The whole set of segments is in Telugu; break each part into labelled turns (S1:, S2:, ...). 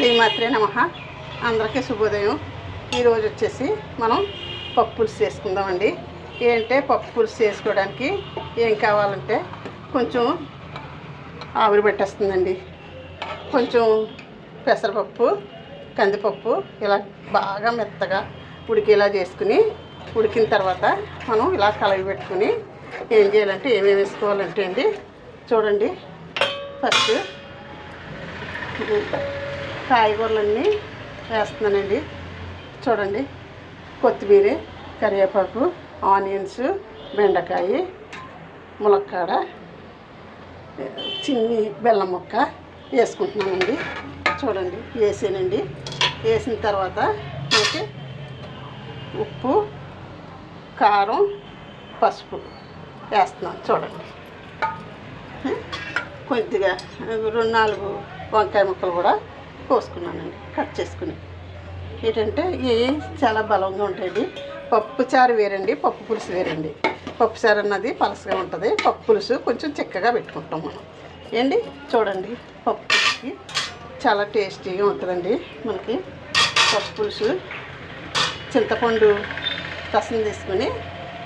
S1: శ్రీమాత్రే నమ. అందరికీ శుభోదయం. ఈరోజు వచ్చేసి మనం పప్పు పులుసు చేసుకుందామండి. ఏంటంటే పప్పు పులుసు చేసుకోవడానికి ఏం కావాలంటే కొంచెం ఆవిరి పెట్టేస్తుందండి. కొంచెం పెసరపప్పు కందిపప్పు ఇలా బాగా మెత్తగా ఉడికేలా చేసుకుని ఉడికిన తర్వాత మనం ఇలా కలవి పెట్టుకుని ఏం చేయాలంటే ఏమేమి వేసుకోవాలంటే అండి చూడండి. ఫస్ట్ కాయగూరలన్నీ వేస్తున్నానండి. చూడండి. కొత్తిమీర కరివేపాకు ఆనియన్స్ బెండకాయ ములక్కాడ చిన్ని బెల్లం ముక్క వేసుకుంటున్నానండి. చూడండి. వేసానండి. వేసిన తర్వాత మనకి ఉప్పు కారం పసుపు వేస్తున్నాను చూడండి. కొద్దిగా రెండు నాలుగు వంకాయ ముక్కలు కూడా కోసుకున్నానండి. కట్ చేసుకుని. ఏంటంటే ఇవి చాలా బలంగా ఉంటాయండి. పప్పు చారు వేరండి పప్పు పులుసు వేరండి. పప్పు చారు అన్నది పలసగా ఉంటుంది. పప్పు పులుసు కొంచెం చిక్కగా పెట్టుకుంటాం మనం. ఏంటి? చూడండి. పప్పు పులుసుకి చాలా టేస్టీగా ఉంటుందండి మనకి. పప్పు పులుసు చింతపండు రసం తీసుకుని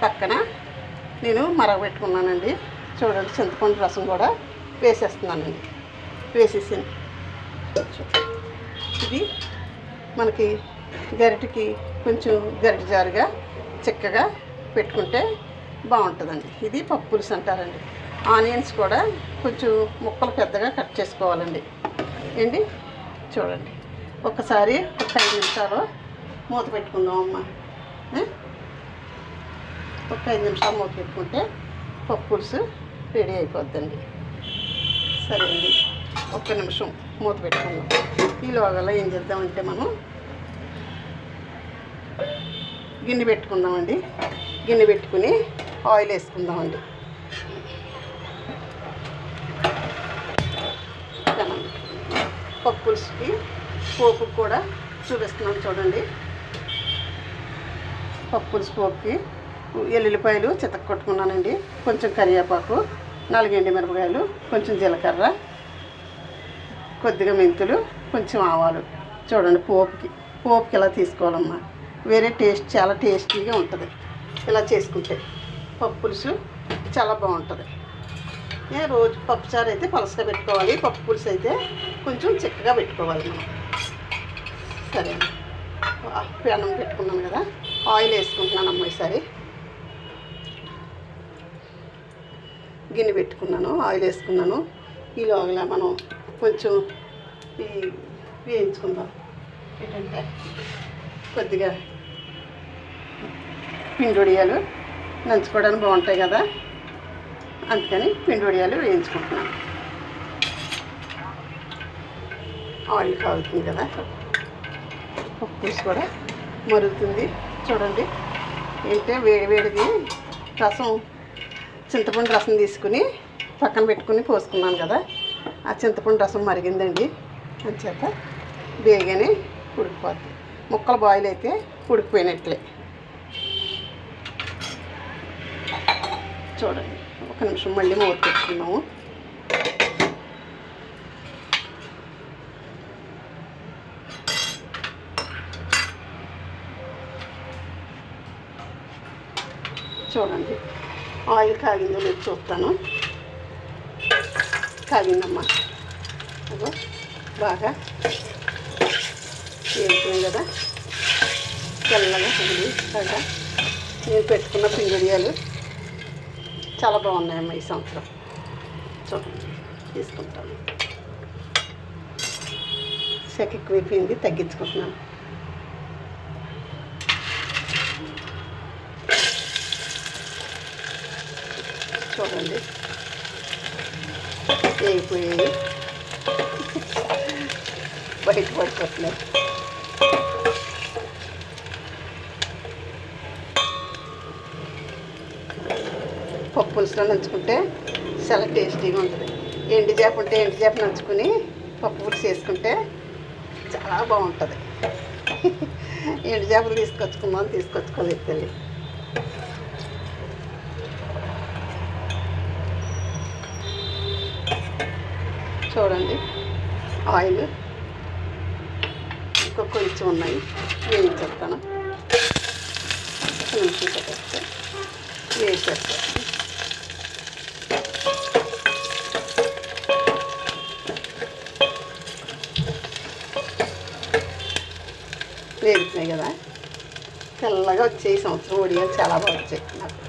S1: పక్కన నేను మరగబెట్టుకున్నానండి చూడండి చింతపండు రసం కూడా వేసేస్తున్నానండి. వేసేసి ఇది మనకి గరిటకి కొంచెం గరిట జారుగా చిక్కగా పెట్టుకుంటే బాగుంటుందండి. ఇది పప్పు పులుసు అంటారండి. ఆనియన్స్ కూడా కొంచెం ముక్కలు పెద్దగా కట్ చేసుకోవాలండి. ఏంటి? చూడండి. ఒకసారి ఒక ఐదు నిమిషాలు మూత పెట్టుకుందాం అమ్మ. ఒక ఐదు నిమిషాలు మూత పెట్టుకుంటే పప్పు పులుసు రెడీ అయిపోద్దండి. సరే అండి ఒక్క నిమిషం మూత పెట్టుకుందాం. ఈలోగల ఏం చేద్దామంటే మనం గిన్నె పెట్టుకుందామండి. గిన్నె పెట్టుకుని ఆయిల్ వేసుకుందామండి. పెనం. పప్పు పులుసుకి పోపు కూడా చూపిస్తున్నాం చూడండి. పప్పు పులుసు పోపుకి ఎల్లుల్లిపాయలు చితక కొట్టుకున్నానండి. కొంచెం కరివేపాకు నాలుగు ఎండి మిరపకాయలు కొంచెం జీలకర్ర కొద్దిగా మెంతులు కొంచెం ఆవాలు చూడండి పోపుకి పోపుకి ఇలా తీసుకోవాలమ్మా. వేరే టేస్ట్ చాలా టేస్టీగా ఉంటుంది. ఇలా చేసుకుంటే పప్పు పులుసు చాలా బాగుంటుంది. ఏ రోజు పప్పు చారు అయితే పలసగా పెట్టుకోవాలి పప్పు పులుసు అయితే కొంచెం చిక్కగా పెట్టుకోవాలి. మనం సరే అండి. పెనం పెట్టుకున్నాను కదా ఆయిల్ వేసుకుంటున్నాను అమ్మ ఈసారి. గిన్నె పెట్టుకున్నాను ఆయిల్ వేసుకున్నాను. ఈలోగల మనం కొంచెం వేయించుకుందాం. ఏంటంటే కొద్దిగా పిండి వడియాలు నంచుకోవడానికి బాగుంటాయి కదా. అందుకని పిండి వడియాలు వేయించుకుంటున్నాను ఆయిల్ కాగుతుంది కదా. పప్పు పులుసు కూడా మరుగుతుంది. చూడండి. ఏంటంటే వేడి వేడిది రసం చింతపండు రసం తీసుకుని పక్కన పెట్టుకుని పోసుకున్నాను కదా. ఆ చింతపండు రసం మరిగిందండి. అంచేత బేగానే ఉడికిపోద్ది. ముక్కలు బాయిల్ అయితే ఉడికిపోయినట్లే. చూడండి ఒక నిమిషం మళ్ళీ మూత పెట్టుకున్నాము చూడండి ఆయిల్ కాగిందో లేదు చూస్తాను. కాగిందమ్మా. అదో. బాగా వేగుతుంది కదా. తెల్లగా ఉంది. బాగా నేను పెట్టుకున్న పిండియాలు చాలా బాగున్నాయమ్మా ఈ సంవత్సరం. చూడండి తీసుకుంటాను. సెక్ ఎక్కువైపోయింది తగ్గించుకుంటున్నాను. చూడండి. వేగిపోయాయి. బయట పడిపోతున్నాయి పప్పు పులుసులో నంచుకుంటే చాలా టేస్టీగా ఉంటుంది. ఎండు చేప ఉంటే ఎండు చేప నంచుకుని పప్పు పులుసు వేసుకుంటే చాలా బాగుంటుంది. ఎండు చేపలు తీసుకొచ్చుకుందాం తీసుకొచ్చుకోలేదు తల్లి. చూడండి. ఆయిల్. ఒక్కొక్క కొంచెం ఉన్నాయి. వేయించేస్తాను నిమిషం పెట్టేస్తే వేసేస్తాను వేగుతున్నాయి కదా. తెల్లగా వచ్చాయి. ఈ సంవత్సరం ఒడియాలు చాలా బాగా వచ్చాయి. నాకు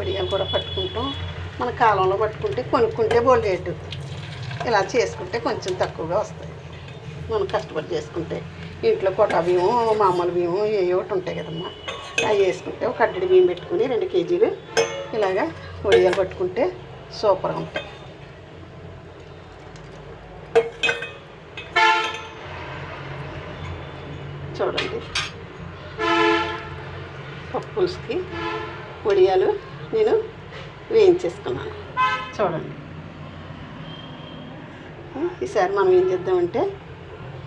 S1: ఒడియాలు కూడా పట్టుకుంటాం. మన కాలంలో పట్టుకుంటే కొనుక్కుంటే బోల్ రేటు. ఇలా చేసుకుంటే కొంచెం తక్కువగా వస్తాయి. మనం కష్టపడి చేసుకుంటే ఇంట్లో కోటా బియ్యం మామూలు బియ్యం ఏ ఒకటి ఉంటాయి కదమ్మా. అవి వేసుకుంటే ఒక అడ్డడి బియ్యం పెట్టుకుని రెండు కేజీలు ఇలాగా వడియాలు పట్టుకుంటే సూపర్గా ఉంటాయి. చూడండి. పప్పు పులుసుకి వడియాలు నేను వేయించేసుకున్నాను. చూడండి. ఈసారి మనం ఏం చేద్దామంటే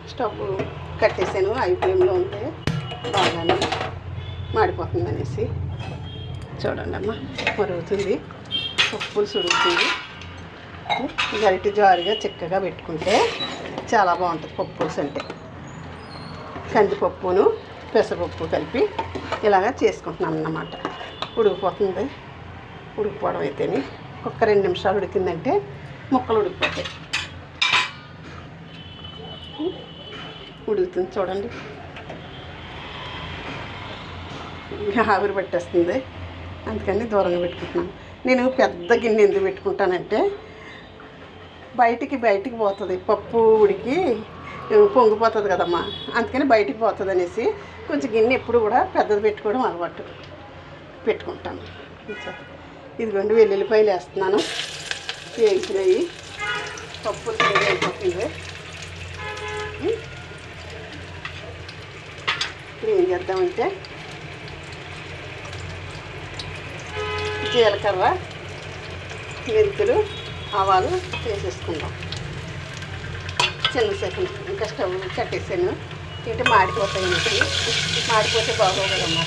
S1: స్టవ్ కట్టేసాను హై ఫ్లేమ్లో ఉంటే బాగానే మాడిపోతుంది అనేసి. చూడండి అమ్మ మరుగుతుంది. పప్పు పులుసు గరిటి జారుగా చిక్కగా పెట్టుకుంటే చాలా బాగుంటుంది పప్పు అంటే. కందిపప్పును పెసరపప్పు కలిపి ఇలాగా చేసుకుంటున్నాను అన్నమాట. ఉడికిపోతుంది. ఉడికిపోవడం అయితేనే ఒక్క రెండు నిమిషాలు ఉడికిందంటే ముక్కలు ఉడికిపోతాయి. ఉడుకుతుంది చూడండి. ఇంకా ఆవిరి పట్టేస్తుంది. అందుకని దూరంగా పెట్టుకుంటున్నాను. నేను పెద్ద గిన్నె ఎందుకు పెట్టుకుంటానంటే బయటికి బయటికి పోతుంది. పప్పు ఉడికి పొంగిపోతుంది కదమ్మా. అందుకని బయటికి పోతుంది అనేసి కొంచెం గిన్నె ఎప్పుడు కూడా పెద్దది పెట్టుకోవడం అలవాటు పెట్టుకుంటాను. ఇదిగోండి వెల్లుల్లిపాయలు వేస్తున్నాను. వేయించినవి. పప్పు అయిపోతుంది ఇప్పుడు ఏం జీలకర్ర మెంతులు ఆవాలు వేసేసుకుందాం. చిన్న సెకండ్ ఇంకా స్టవ్ కట్టేసాను. ఏంటి మాడిపోతాయి అనేసి. మాడిపోతే బాగోగలమ్మా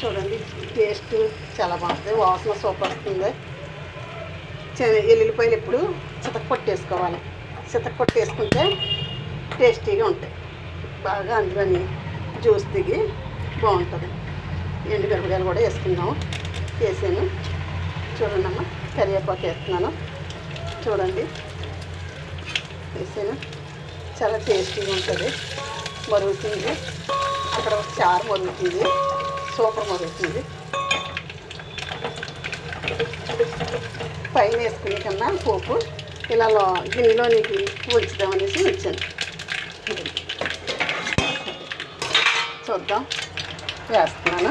S1: చూడండి టేస్ట్ చాలా బాగుంటుంది వాసన సూపర్ వస్తుంది. చిన్న ఎల్లుల్లిపాయలు ఎప్పుడు? చితక కొట్టేసుకోవాలి. చితక కొట్టేసుకుంటే టేస్టీగా ఉంటాయి. బాగా అందులోని జ్యూస్ దిగి బాగుంటుంది. ఎండు మిరపకాయలు కూడా వేసుకుందాం వేసాను. చూడండి అమ్మ కరివేపాకు వేస్తున్నాను. చూడండి. వేసాను. చాలా టేస్టీగా ఉంటుంది. మరుగుతుంది. అక్కడ ఒక చారు మరుగుతుంది. సూపర్ మరుగుతుంది. పైన వేసుకునే కన్నా పోపు ఇలా లో గిన్నెలోనికి ఉంచుదామనేసి ఉంచాను. చూద్దాం. వేస్తున్నాను.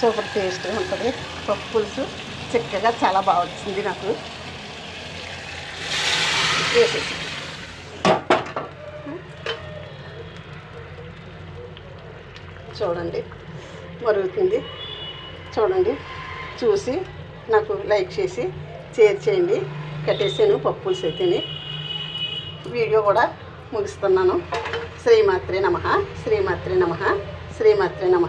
S1: సూపర్ టేస్ట్గా ఉంటుంది. పప్పు పులుసు చక్కగా చాలా బాగా వచ్చింది నాకు. వేసేసి. చూడండి. మరుగుతుంది. చూడండి. చూసి నాకు లైక్ చేసి షేర్ చేయండి. కట్టేసాను పప్పు పులుసు వీడియో కూడా ముగిస్తున్నాను. శ్రీమాత్రే నమ శ్రీమాత్రే నమ శ్రీమాత్రే నమ.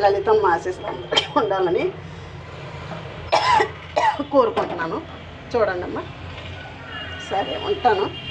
S1: లలితం ఆశిస్తాం ఉండాలని కోరుకుంటున్నాను. చూడండి అమ్మా సరే ఉంటాను.